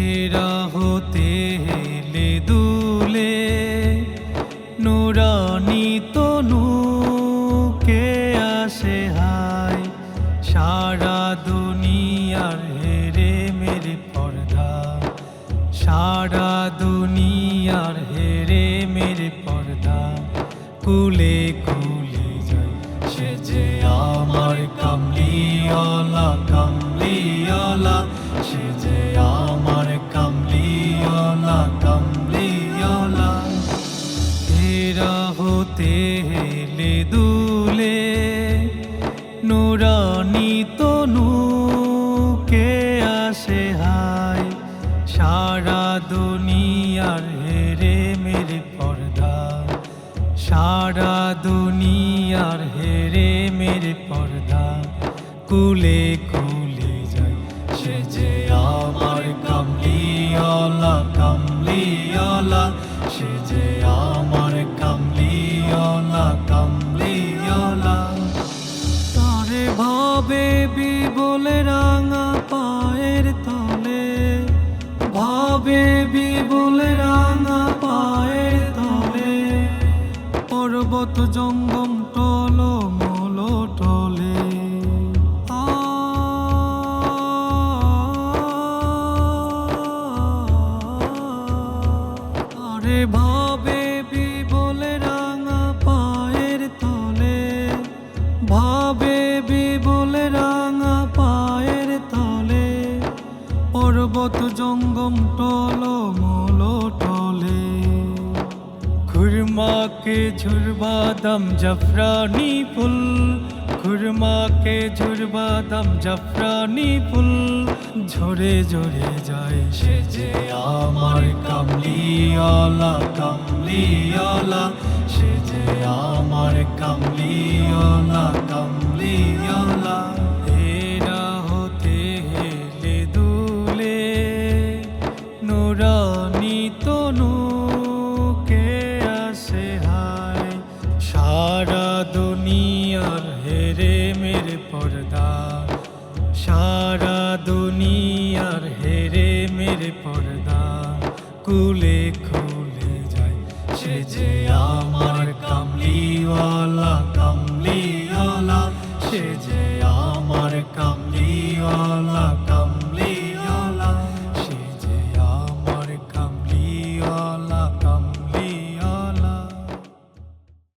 হেরা হতে হেলে দুলে নুরানি তনু কে আসে হায়? সারা দুনিয়ার হেরে মেরে পর্দা। সারা দুনিয়ার হেরে মেরে পর্দা। কুলে কুলে যায় সে যে হেলে দুলে নুরানি তনু কে আসে হায়? সারা দুনিয়ার হেরে মেরে পর্দা। সারা দুনিয়ার হেরে মেরে পর্দা। কুলে কুলে যায় সে যে আমার কামলিওয়ালা কামলিওয়ালা। সে যে আমার কামলিওয়ালা কামলিওয়ালা তারে ভাবে বলে রাঙা পায়ের তলে। ভাবে বলে রাঙা পায়ের তলে। পর্বত জঙ্গম টল, মল টলে। আরে ভাবে পর্বত জঙ্গম টল মল টলে। খুরমাকে ঝুরবাদাম, জাফরানি ফুল। খুরমাকে ঝুরবাদাম, জাফরানি ফুল। ঝরে ঝরে যায় সে যে আমার কামলিওয়ালা কামলিওয়ালা। সে যে আমার কামলিওয়ালা কামলিওয়ালা। হেরে পর্দা। সারা দুনিয়ার হেরে মেরে পর্দা। কুলে খুলে যায় সে যে আমার কামলিওয়ালা কামলিওয়ালা। সে যে আমার কামলিওয়ালা।